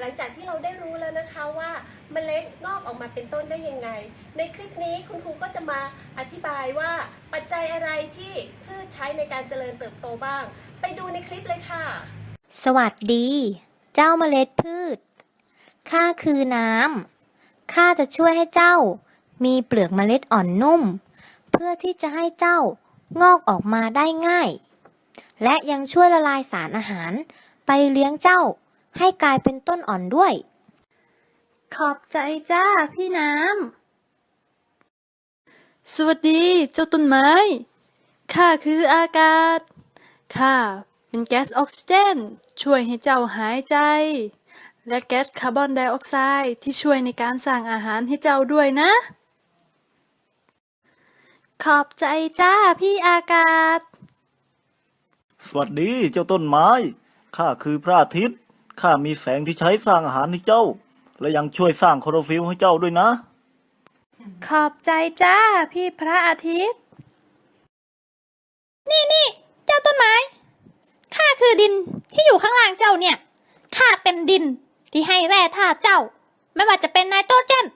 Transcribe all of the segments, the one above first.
หลังจากที่เราได้รู้แล้วนะคะว่าเมล็ดงอกออกมาเป็นต้นได้ยังไง ในคลิปนี้คุณครูก็จะมาอธิบายว่าปัจจัยอะไรที่พืชใช้ในการเจริญเติบโตบ้าง ไปดูในคลิปเลยค่ะ สวัสดี เจ้าเมล็ดพืชข้าคือน้ำข้าจะช่วยให้เจ้า มีเปลือกเมล็ดอ่อนนุ่ม เพื่อที่จะให้เจ้างอกออกมาได้ง่าย และยังช่วยละลายสารอาหารไปเลี้ยงเจ้า ให้กลายเป็นต้นอ่อนด้วย ขอบใจจ้าพี่น้สวัสดีเจ้าต้นไม้ ข้าคืออากาศ ข้าเป็นแก๊สออกซิเจน ช่วยให้เจ้าหายใจ และแก๊สคาร์บอนไดออกไซด์ที่ช่วยในการสร้างอาหารให้เจ้าด้วยนะ ขอบใจจ้าพี่อากาศ สวัสดีเจ้าต้นไม้ ข้าคือพระอาทิตย์ ข้ามีแสงที่ใช้สร้างอาหารให้เจ้า และยังช่วยสร้างคลอโรฟิลล์ให้เจ้าด้วยนะ ขอบใจจ้า พี่พระอาทิตย์ นี่นี่เจ้าต้นไม้ ข้าคือดินที่อยู่ข้างล่างเจ้าเนี่ย ข้าเป็นดินที่ให้แร่ธาตุเจ้า ไม่ว่าจะเป็นไนโตรเจน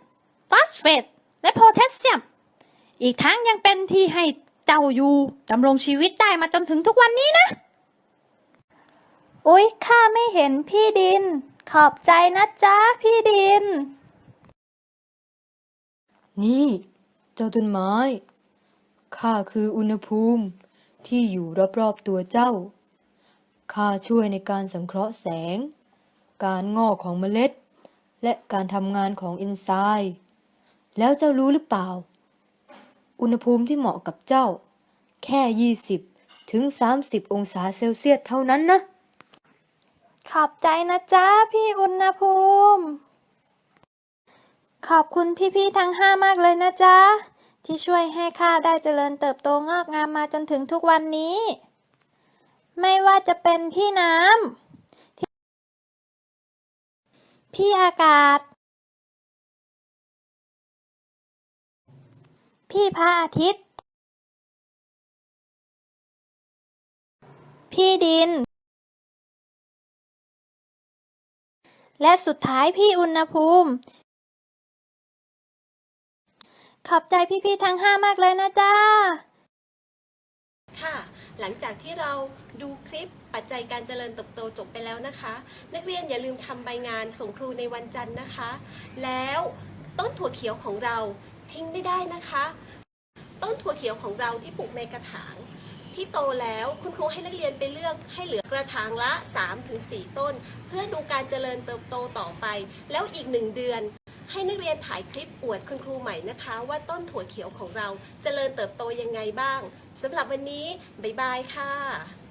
ฟอสเฟต และโพแทสเซียม อีกทั้งยังเป็นที่ให้เจ้าอยู่ดำรงชีวิตได้มาจนถึงทุกวันนี้นะ อุ๊ย ข้าไม่เห็นพี่ดิน ขอบใจนะจ๊ะพี่ดิน นี่ เจ้าต้นไม้ ข้าคืออุณหภูมิที่อยู่รอบๆตัวเจ้า ข้าช่วยในการสังเคราะห์แสง การงอกของเมล็ด และการทำงานของเอนไซม์แล้วเจ้ารู้หรือเปล่า อุณหภูมิที่เหมาะกับเจ้า แค่ 20 ถึง 30 องศาเซลเซียสเท่านั้นนะ ขอบใจนะจ๊ะพี่อุณหภูมิ ขอบคุณพี่ๆทั้งห้ามากเลยนะจ๊ะ ที่ช่วยให้ข้าได้เจริญเติบโตงอกงามมาจนถึงทุกวันนี้ ไม่ว่าจะเป็นพี่น้ำพี่อากาศ พี่พระอาทิตย์ พี่ดิน และสุดท้ายพี่อุณหภูมิ ขอบใจพี่ๆทั้งห้ามากเลยนะจ๊ะค่ะ หลังจากที่เราดูคลิปปัจจัยการเจริญเติบโตจบไปแล้วนะคะ นักเรียนอย่าลืมทำใบงานส่งครูในวันจันทร์นะคะ แล้วต้นถั่วเขียวของเราทิ้งไม่ได้นะคะ ต้นถั่วเขียวของเราที่ปลูกในกระถาง ที่โตแล้วคุณครูให้นักเรียนไปเลือกให้เหลือกระถางละ 3-4 ต้น เพื่อดูการเจริญเติบโตต่อไป แล้วอีกหนึ่งเดือน ให้นักเรียนถ่ายคลิปอวดคุณครูใหม่นะคะ ว่าต้นถั่วเขียวของเราเจริญเติบโตยังไงบ้างสำหรับวันนี้ บ๊ายบายค่ะ